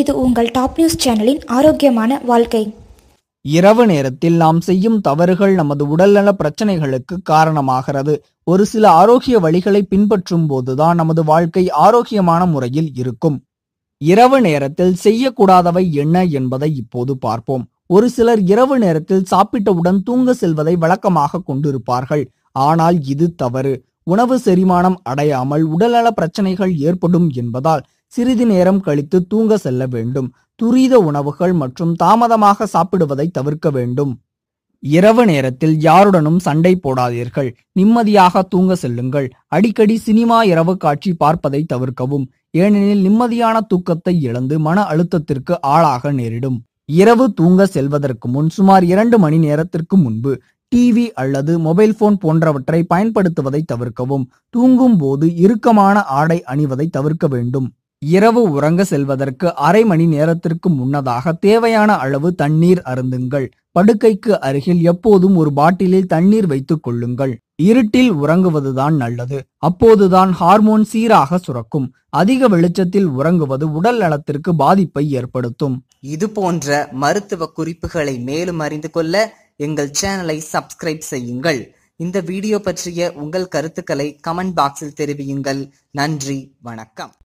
இது உங்கள் top news சேனலின் ஆரோக்கியமான வாழ்க்கை. இரவு நேரத்தில் நாம் செய்யும் தவறுகள் நமது உடல்நல பிரச்சனைகளுக்கு காரணமாகிறது. ஒரு சில ஆரோக்கிய வழிகளை பின்பற்றும் போதுதான் நமது வாழ்க்கை ஆரோக்கியமான முறையில் இருக்கும். இரவு நேரத்தில் செய்யக்கூடாதவை என்ன என்பதை இப்போது பார்ப்போம். ஒரு சிலர் இரவு நேரத்தில் சாப்பிட்டவுடன் தூங்க செல்வதை வழக்கமாக கொண்டிருப்பார்கள். ஆனால் இது தவறு. உணவு செரிமானம் அடையாமல் உடல்நல பிரச்சனைகள் ஏற்படும் என்பதால் சிறிது நேரம் கழித்து தூங்க செல்ல வேண்டும். துரித உணவுகள் மற்றும் தாமதமாக சாப்பிடுவதை தவிர்க்க வேண்டும். இரவு நேரத்தில் யாருடனும் சண்டை போடாதீர்கள். நிம்மதியாக தூங்க செல்லுங்கள். அடிக்கடி சினிமா இரவு காட்சி பார்ப்பதை தவிர்க்கவும். ஏனெனில் நிம்மதியான தூக்கத்தை இழந்து மன அழுத்தத்திற்கு ஆளாக நேரிடும். இரவு தூங்க செல்வதற்கு முன் சுமார் இரண்டு மணி நேரத்திற்கு முன்பு டிவி அல்லது மொபைல் போன் போன்றவற்றை பயன்படுத்துவதை தவிர்க்கவும். தூங்கும் போது இறுக்கமான ஆடை அணிவதை தவிர்க்க வேண்டும். இரவு உறங்க செல்வதற்கு அரை மணி நேரத்திற்கு முன்னதாக தேவையான அளவு தண்ணீர் அருந்துங்கள். படுக்கைக்கு அருகில் எப்போதும் ஒரு பாட்டிலில் தண்ணீர் வைத்துக் கொள்ளுங்கள். இருட்டில் உறங்குவதுதான் நல்லது. அப்போதுதான் ஹார்மோன் சீராக சுரக்கும். அதிக வெளிச்சத்தில் உறங்குவது உடல் நலத்திற்கு பாதிப்பை ஏற்படுத்தும். இது போன்ற மருத்துவ குறிப்புகளை மேலும் அறிந்து கொள்ள எங்கள் சேனலை சப்ஸ்கிரைப் செய்யுங்கள். இந்த வீடியோ பற்றிய உங்கள் கருத்துக்களை கமெண்ட் பாக்ஸில் தெரிவியுங்கள். நன்றி வணக்கம்.